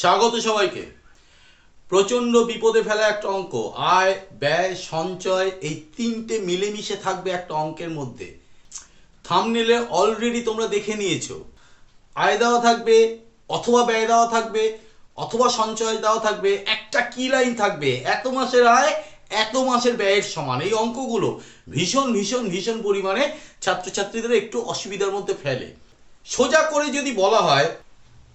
স্বাগত সবাইকে। প্রচণ্ড বিপদে ফেলা একটা অঙ্ক, আয়, ব্যয়, সঞ্চয়, এই তিনটে মিলেমিশে থাকবে একটা অঙ্কের মধ্যে। থামনেলে অলরেডি তোমরা দেখে নিয়েছো। আয় দেওয়া থাকবে, অথবা ব্যয় দেওয়া থাকবে, অথবা সঞ্চয় দেওয়া থাকবে, একটা কি লাইন থাকবে? এত মাসের আয়, এত মাসের ব্যয়ের সমান। এই অঙ্কগুলো ভীষণ ভীষণ ভীষণ পরিমাণে ছাত্রছাত্রীদের একটু অসুবিধার মধ্যে ফেলে। সোজা করে যদি বলা হয়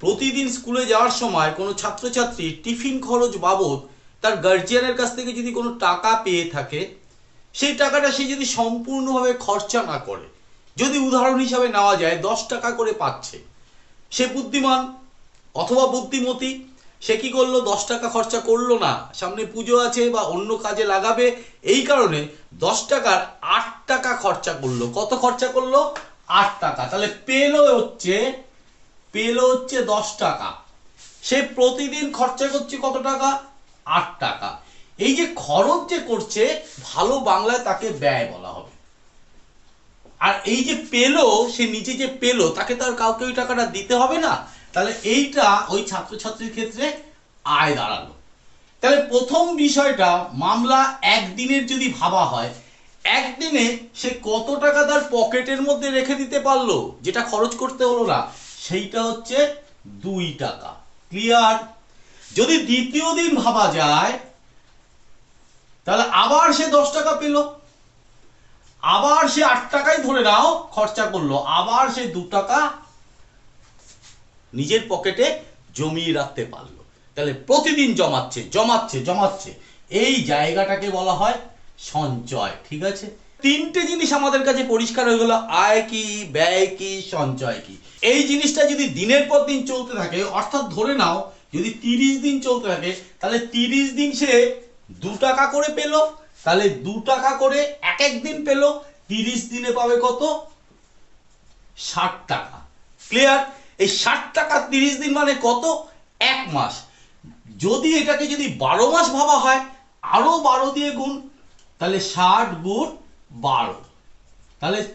প্রতিদিন স্কুলে যাওয়ার সময় কোনো ছাত্রছাত্রী টিফিন খরচ বাবদ তার গার্জিয়ানের কাছ থেকে যদি কোনো টাকা পেয়ে থাকে, সেই টাকাটা সে যদি সম্পূর্ণভাবে খরচা না করে, যদি উদাহরণ হিসাবে নেওয়া যায়, দশ টাকা করে পাচ্ছে। সে বুদ্ধিমান অথবা বুদ্ধিমতী, সে কি করল? দশ টাকা খরচা করল না, সামনে পুজো আছে বা অন্য কাজে লাগাবে, এই কারণে দশ টাকার আট টাকা খরচা করল। কত খরচা করল? আট টাকা। তাহলে পেল হচ্ছে পেল হচ্ছে দশ টাকা। সে প্রতিদিন খরচা করছে কত টাকা? আট টাকা। এই যে খরচ যে করছে, ভালো বাংলায় তাকে ব্যয় বলা হবে। আর এই যে পেল, সে নিজে যে পেল, তাকে তার কাউকে ওই টাকাটা দিতে হবে না। তাহলে এইটা ওই ছাত্রছাত্রীর ক্ষেত্রে আয় দাঁড়াল। তাহলে প্রথম বিষয়টা, মামলা একদিনের যদি ভাবা হয়, একদিনে সে কত টাকা তার পকেটের মধ্যে রেখে দিতে পারল, যেটা খরচ করতে হলো না সেইটা হচ্ছে দুই টাকা। ক্লিয়ার যদি দ্বিতীয় দিন ভাবা যায়, তাহলে আবার সে দশ টাকা পেল। আবার সে আট টাকাই ধরে নাও, খরচা করল। আবার সে দু টাকা নিজের পকেটে জমিয়ে রাখতে পারল। তাহলে প্রতিদিন জমাচ্ছে জমাচ্ছে জমাচ্ছে। এই জায়গাটাকে বলা হয় সঞ্চয়, ঠিক আছে? তিনটে জিনিস আমাদের কাছে পরিষ্কার হয়ে গেল, আয় কি, ব্যয় কি, সঞ্চয় কি। এই জিনিসটা যদি দিনের পর দিন চলতে থাকে, অর্থাৎ ধরে নাও, যদি তিরিশ দিন চলতে থাকে, তাহলে তিরিশ দিন সে দু টাকা করে পেল, তাহলে দু টাকা করে এক এক দিন পেল, তিরিশ দিনে পাবে কত? ষাট টাকা। ক্লিয়ার এই ষাট টাকা তিরিশ দিন মানে কত? এক মাস। যদি এটাকে যদি বারো মাস ভাবা হয়, আরও বারো দিয়ে গুণ, তাহলে ষাট গুণ বারো। তাহলে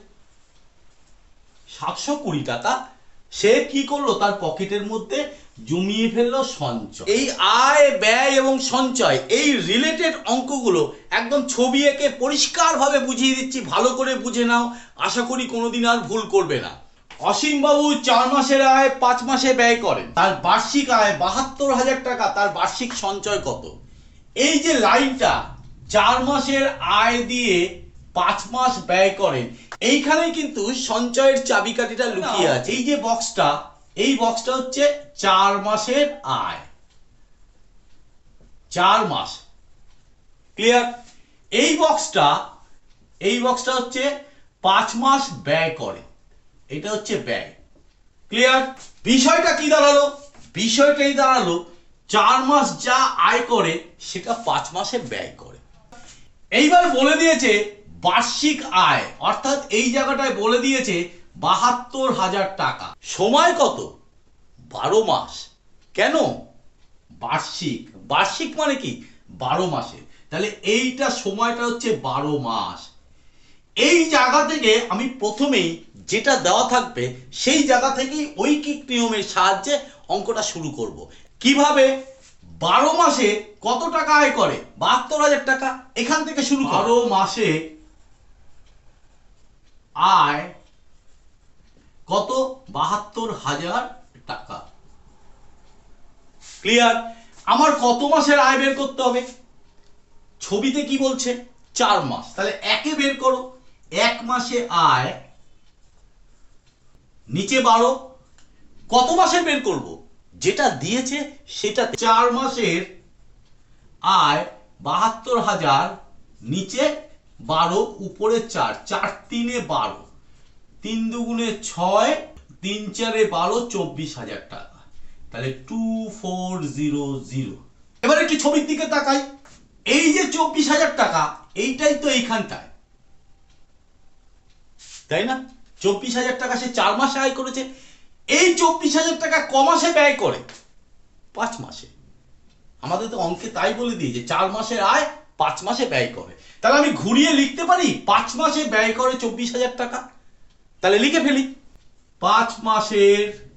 সাতশো কুড়ি টাকা। সে কি করল? তার পকেটের মধ্যে জমিয়ে ফেলল সঞ্চয়। এই আয়, ব্যয় এবং সঞ্চয়, এই রিলেটেড অঙ্কগুলো একদম ছবি এঁকে পরিষ্কারভাবে বুঝিয়ে দিচ্ছি। ভালো করে বুঝে নাও। আশা করি কোনোদিন আর ভুল করবে না। অসীমবাবু চার মাসের আয়, পাঁচ মাসে ব্যয় করেন। তার বার্ষিক আয় বাহাত্তর হাজার টাকা। তার বার্ষিক সঞ্চয় কত? এই যে লাইনটা চার মাসের আয় দিয়ে পাঁচ মাস ব্যয় করেন। এইখানে কিন্তু সঞ্চয়ের চাবিকাঠিটা লুকিয়ে আছে। এই যে বক্সটা এই বক্সটা হচ্ছে চার মাসের আয়। চার মাস। ক্লিয়ার এই বক্সটা এই বক্সটা হচ্ছে পাঁচ মাস ব্যয় করে। এটা হচ্ছে ব্যয়। ক্লিয়ার বিষয়টা কি দাঁড়াল? বিষয়টাই দাঁড়াল, চার মাস যা আয় করে, সেটা পাঁচ মাসে ব্যয় করে। এইবার বলে দিয়েছে বার্ষিক আয়, অর্থাৎ এই জায়গাটায় বলে দিয়েছে বাহাত্তর হাজার টাকা। সময় কত? বারো মাস। কেন? বার্ষিক। বার্ষিক মানে কি? বারো মাসে। তাহলে এইটা সময়টা হচ্ছে বারো মাস। এই জায়গা থেকে আমি প্রথমেই যেটা দেওয়া থাকবে, সেই জায়গা থেকেই ঐকিক নিয়মের সাহায্যে অঙ্কটা শুরু করব। কীভাবে? বারো মাসে কত টাকা আয় করে? বাহাত্তর হাজার টাকা। এখান থেকে শুরু বারো মাসে আয় কত? বাহাত্তর হাজার টাকা। ক্লিয়ার আমার কত মাসের আয় বের করতে হবে? ছবিতে কি বলছে? চার মাস। তাহলে একে বের করো। এক মাসে আয় নিচে বারো কত মাসের বের করব? যেটা দিয়েছে সেটা চার মাসের আয় বাহাত্তর হাজার নিচে বারো, উপরে চার চার তিনে বারো। তিন দুগুণে ছয়, তিন চারে বারো, চব্বিশ হাজার টাকা। তাহলে টু ফোর জিরো জিরো এবার একটু ছবির দিকে তাকাই। এই যে চব্বিশ হাজার টাকা, এইটাই তো এইখানটায়। তাই না? চব্বিশ হাজার টাকা সে চার মাসে আয় করেছে। এই চব্বিশ হাজার টাকা ক মাসে ব্যয় করে? পাঁচ মাসে। আমাদের তো অঙ্কে তাই বলে দিয়েছে, চার মাসের আয় পাঁচ মাসে ব্যয় করে। তাহলে আমি ঘুরিয়ে লিখতে পারি পাঁচ মাসে ব্যয় করে চব্বিশ হাজার টাকা? তাহলে লিখে ফেলি। পাঁচ মাসের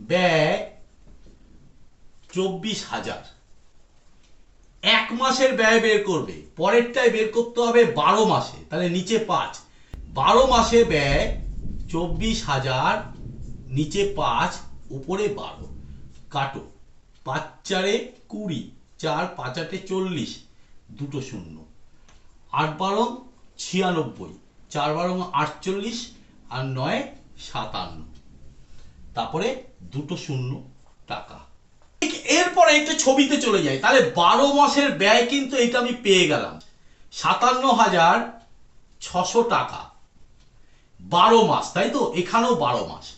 ব্যয় চব্বিশ হাজার। এক মাসের ব্যয় বের করবে, পরেরটায় বের করতে হবে বারো মাসে, তাহলে নিচে পাঁচ। বারো মাসে ব্যয় চব্বিশ হাজার, নিচে পাঁচ, উপরে বারো। কাটো। পাঁচ চারে কুড়ি, চার পাঁচ আটে চল্লিশ। দুটো শূন্য। আট বারো ছিয়ানব্বই, চার বারো আটচল্লিশ আর নয় সাতান্ন। তারপরে দুটো শূন্য টাকা। এরপরে একটু ছবিতে চলে যাই। তাহলে বারো মাসের ব্যয় কিন্তু এটা আমি পেয়ে গেলাম। সাতান্ন হাজার ছশো টাকা। বারো মাস, তাই তো? এখানেও বারো মাস।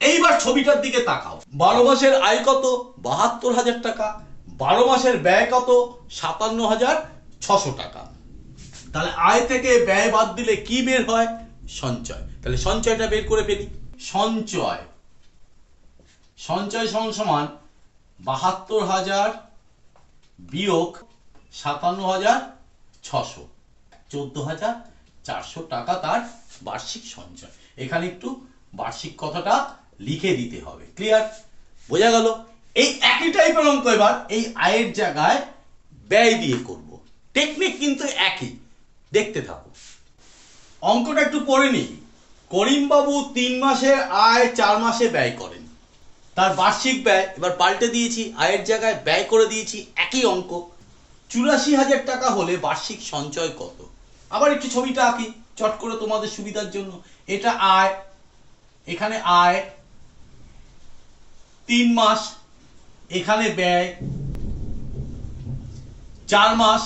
এইবার ছবিটার দিকে তাকাও। বারো মাসের আয় কত? বাহাত্তর হাজার টাকা। বারো মাসের ব্যয় কত? সাতান্ন হাজার ছশো টাকা। তাহলে আয় থেকে ব্যয় বাদ দিলে কি বের হয়? সঞ্চয়। তাহলে সঞ্চয়টা বের করে ফেলি। সঞ্চয়। সঞ্চয় সমান বাহাত্তর হাজার বিয়োগ সাতান্ন হাজার ছশো। চোদ্দ হাজার চারশো টাকা তার বার্ষিক সঞ্চয়। এখানে একটু বার্ষিক কথাটা লিখে দিতে হবে। ক্লিয়ার বোঝা গেল? এই একই টাইপের অঙ্ক এবার এই আয়ের জায়গায় ব্যয় দিয়ে করব। টেকনিক কিন্তু একই। দেখতে থাকো। অঙ্কটা একটু পড়ে নিই। করিমবাবু তিন মাসের আয় চার মাসে ব্যয় করেন। তার বার্ষিক ব্যয়, এবার পাল্টে দিয়েছি আয়ের জায়গায় ব্যয় করে দিয়েছি, একই অঙ্ক। চুরাশি হাজার টাকা হলে বার্ষিক সঞ্চয় কত? আবার একটু ছবিটা আঁকি, চট করে তোমাদের সুবিধার জন্য। এটা আয়, এখানে আয়, তিন মাস এখানে ব্যয় চার মাস।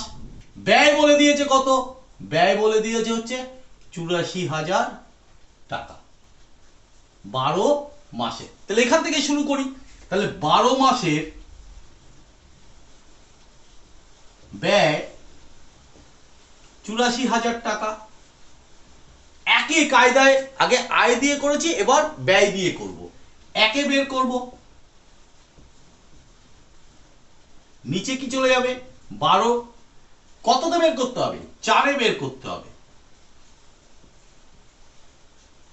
ব্যয় বলে দিয়েছে কত? ব্যয় বলে দিয়েছে হচ্ছে চুরাশি হাজার টাকা। বারো মাসে। তাহলে এখান থেকে শুরু করি। তাহলে বারো মাসের ব্যয় চুরাশি হাজার টাকা। একই কায়দায় আগে আয় দিয়ে করেছি, এবার ব্যয় দিয়ে করব। একে বের করব। নিচে কি চলে যাবে? বারো। কততে বের করতে হবে? চারে বের করতে হবে।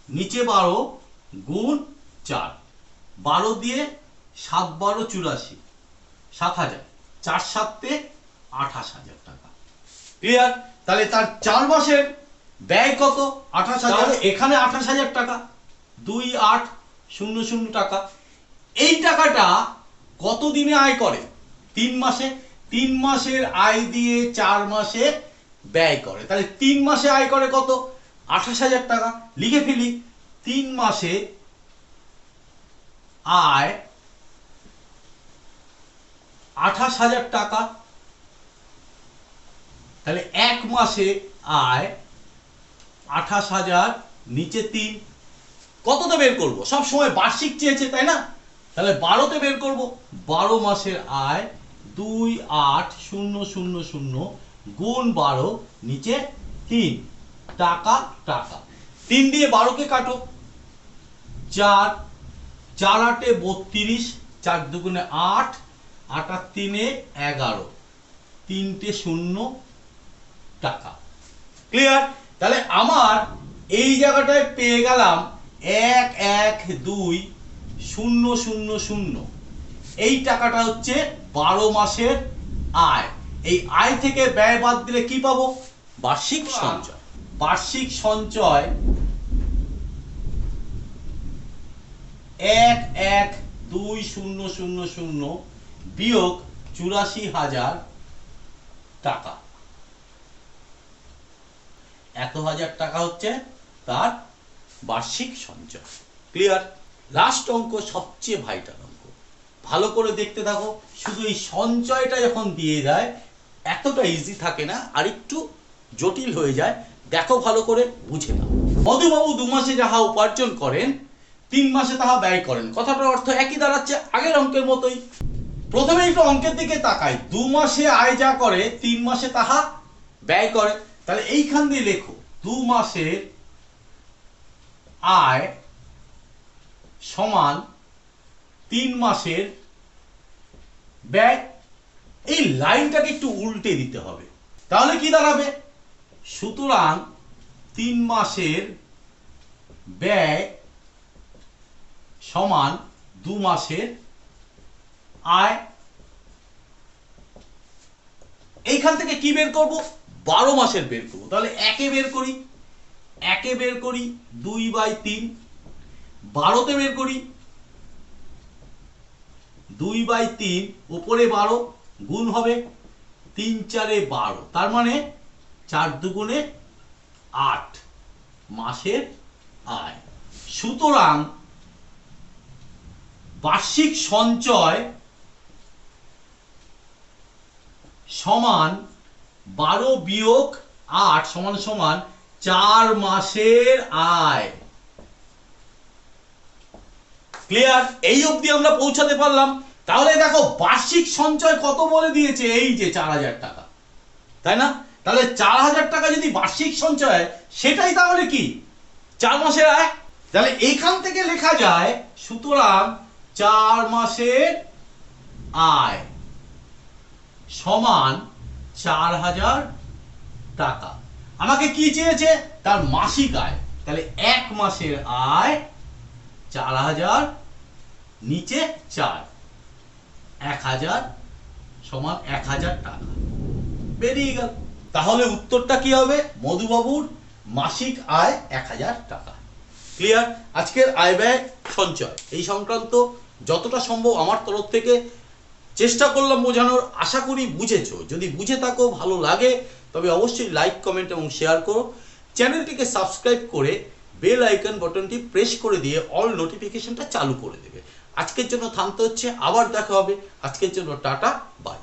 নিচে বারো গুণ চার। বারো দিয়ে সাত বারো চুরাশি সাত হাজার। চার সাতে আঠাশ হাজার টাকা। ক্লিয়ার তাহলে তার চার মাসের ব্যয় কত? আঠাশ হাজার। এখানে আঠাশ হাজার টাকা। দুই আট শূন্য শূন্য টাকা। এই টাকাটা কত দিনে আয় করে? তিন মাসে, তিন মাসের আয় দিয়ে চার মাসে ব্যয় করে। তাহলে তিন মাসে আয় করে কত? আঠাশ হাজার টাকা। লিখে ফেলি, তিন মাসে আয় আঠাশ হাজার টাকা। তাহলে এক মাসে আয় আঠাশ হাজার, নিচে তিন। কততে বের করব? সব সময় বার্ষিক চেয়েছে, তাই না? তাহলে বারোতে বের করব। বারো মাসের আয় দুই আট শূন্য শূন্য শূন্য গুণ বারো, নিচে তিন। টাকা টাকা। তিন দিয়ে বারোকে কাটো। চার চার আটে বত্রিশ, চার দুগুণে আট আট আর তিনে এগারো। তিনটে শূন্য টাকা। ক্লিয়ার তাহলে আমার এই জায়গাটায় পেয়ে গেলাম এক এক, দুই, শূন্য শূন্য শূন্য। এই টাকাটা হচ্ছে বারো মাসের আয়। এই আয় থেকে ব্যয় বাদ দিলে কি পাবো? বার্ষিক সঞ্চয়। বার্ষিক সঞ্চয় এক এক দুই শূন্য শূন্য শূন্য বিয়োগ চুরাশি হাজার টাকা। এত হাজার টাকা হচ্ছে তার বার্ষিক সঞ্চয়। ক্লিয়ার লাস্ট অঙ্ক সবচেয়ে ভাইটাল ভালো করে দেখতে থাকো। শুধু এই সঞ্চয়টা যখন দিয়ে দেয়, এতটা ইজি থাকে না, আর একটু জটিল হয়ে যায়। দেখো ভালো করে, বুঝে নাও। মধুবাবু দু মাসে যাহা উপার্জন করেন, তিন মাসে তাহা ব্যয় করেন। কথাটার অর্থ একই দাঁড়াচ্ছে আগের অঙ্কের মতোই। প্রথমে একটু অঙ্কের দিকে তাকাই। দু মাসে আয় যা করে, তিন মাসে তাহা ব্যয় করে। তাহলে এইখান দিয়ে লেখো, দু মাসের আয় সমান তিন মাসের ব্যয় এই লাইনটাকে একটু উল্টে দিতে হবে। তাহলে কি দাঁড়াবে? সুতরাং তিন মাসের ব্যয় সমান দু মাসের আয়। এইখান থেকে কি বের করব? বারো মাসের বের করব। তাহলে একে বের করি, একে বের করি দুই বাই তিন। বারোতে বের করি দুই বাই তিন ওপরে বারো, গুণ হবে তিন চারে বারো। তার মানে চার দুগুণে আট মাসের আয়। সুতরাং বার্ষিক সঞ্চয় সমান বারো বিয়োগ আট সমান সমান চার মাসের আয়। ক্লিয়ার? এই অবধি আমরা পৌঁছাতে পারলাম। তাহলে দেখো বার্ষিক সঞ্চয় কত বলে দিয়েছে? এই যে চার হাজার টাকা। তাই না? তাহলে চার হাজার টাকা যদি বার্ষিক সঞ্চয় সেটাই তাহলে কি? চার মাসের আয়। তাহলে এইখান থেকে লেখা যায়, সুতরাং চার মাসের আয় সমান চার হাজার টাকা। আমাকে কি চেয়েছে? তার মাসিক আয়। তাহলে এক মাসের আয় চার হাজার, নিচে চার। এক হাজার সমান এক হাজার টাকা। বেরিয়ে গেল। তাহলে উত্তরটা কি হবে? মধুবাবুর মাসিক আয় এক হাজার টাকা। ক্লিয়ার আজকের আয় ব্যয় সঞ্চয়। এই সংক্রান্ত যতটা সম্ভব আমার তরফ থেকে চেষ্টা করলাম বোঝানোর। আশা করি বুঝেছ। যদি বুঝে থাকো, ভালো লাগে, তবে অবশ্যই লাইক কমেন্ট এবং শেয়ার করো। চ্যানেলটিকে সাবস্ক্রাইব করে বেল আইকন বাটনটি প্রেস করে দিয়ে অল নোটিফিকেশনটা চালু করে দেবে। আজকের জন্য থামতে হচ্ছে আবার দেখা হবে। আজকের জন্য টাটা বাই।